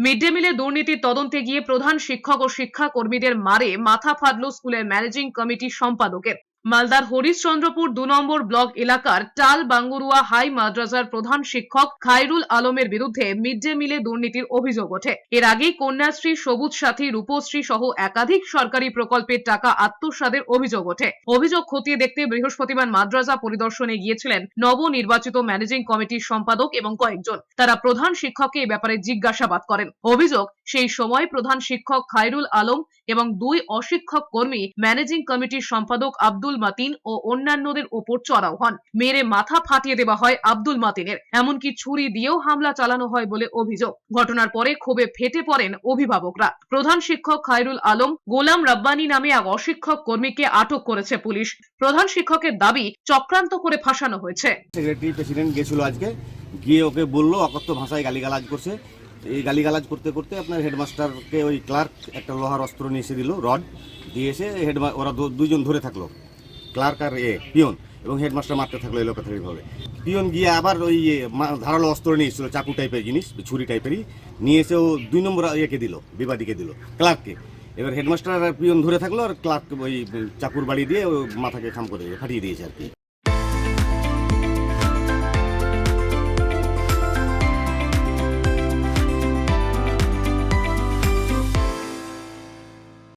Mid day মিলে দুর্নীতির তদন্তে গিয়ে প্রধান শিক্ষক ও শিক্ষাকর্মীদের মারে মাথা ফাটল স্কুলের ম্যানেজিং কমিটির সম্পাদকের। মালদার হরিশ্চন্দ্রপুর দু নম্বর ব্লক এলাকার টাল বাঙ্গুরুয়া হাই মাদ্রাসার প্রধান শিক্ষক খায়রুল আলমের বিরুদ্ধে মিড ডে মিলে দুর্নীতির অভিযোগ ওঠে। এর আগেই কন্যাশ্রী, সবুজ সাথী, রূপশ্রী সহ একাধিক সরকারি প্রকল্পের টাকা আত্মসাদের অভিযোগ ওঠে। অভিযোগ খতিয়ে দেখতে বৃহস্পতিবার মাদ্রাসা পরিদর্শনে গিয়েছিলেন নবনির্বাচিত ম্যানেজিং কমিটির সম্পাদক এবং কয়েকজন। তারা প্রধান শিক্ষককে এ ব্যাপারে জিজ্ঞাসাবাদ করেন। অভিযোগ, সেই সময় প্রধান শিক্ষক খায়রুল আলম এবং দুই অশিক্ষক কর্মী ম্যানেজিং কমিটির সম্পাদক আব্দুল মাতিন ও অন্যান্যদের ওপর চড়াও হন। মেরে মাথা ফাটিয়ে দেওয়া হয় আব্দুল মাতিনের। এমনকি ছুরি দিয়েও হামলা চালানো হয় বলে অভিযোগ। ঘটনার পরে ক্ষোভে ফেটে পড়েন অভিভাবকরা। প্রধান শিক্ষক খায়রুল আলম, গোলাম রাব্বানি নামে এক অশিক্ষক কর্মীকে আটক করেছে পুলিশ। প্রধান শিক্ষকের দাবি, চক্রান্ত করে ফাঁসানো হয়েছে। সেক্রেটারি প্রেসিডেন্ট গেছিল আজকে। গিয়ে ওকে বলল, অকথ্য ভাষায় গালিগালাজ করছে। এই গালিগালাজ করতে করতে আপনার হেডমাস্টারকে ওই ক্লার্ক একটা লোহার অস্ত্র নিয়ে এসে দিল, রড দিয়ে এসে হেডমা, ওরা দুজন ধরে থাকল। ক্লার্ক আর এ, পিয়ন এবং হেডমাস্টার মারতে থাকল এলোকা থেকে ভাবে। পিয়ন গিয়ে আবার ওই ধারালো অস্ত্র নিয়ে চাকু টাইপের জিনিস, ছুরি টাইপেরই নিয়ে এসে ও দুই নম্বর ইয়েকে দিল, বিবাদীকে দিল, ক্লার্ককে। এবার হেডমাস্টার আর পিয়ন ধরে থাকল আর ক্লার্ক ওই চাকুর বাড়ি দিয়ে ও মাথাকে খাম করে ফাটিয়ে দিয়েছে আর কি।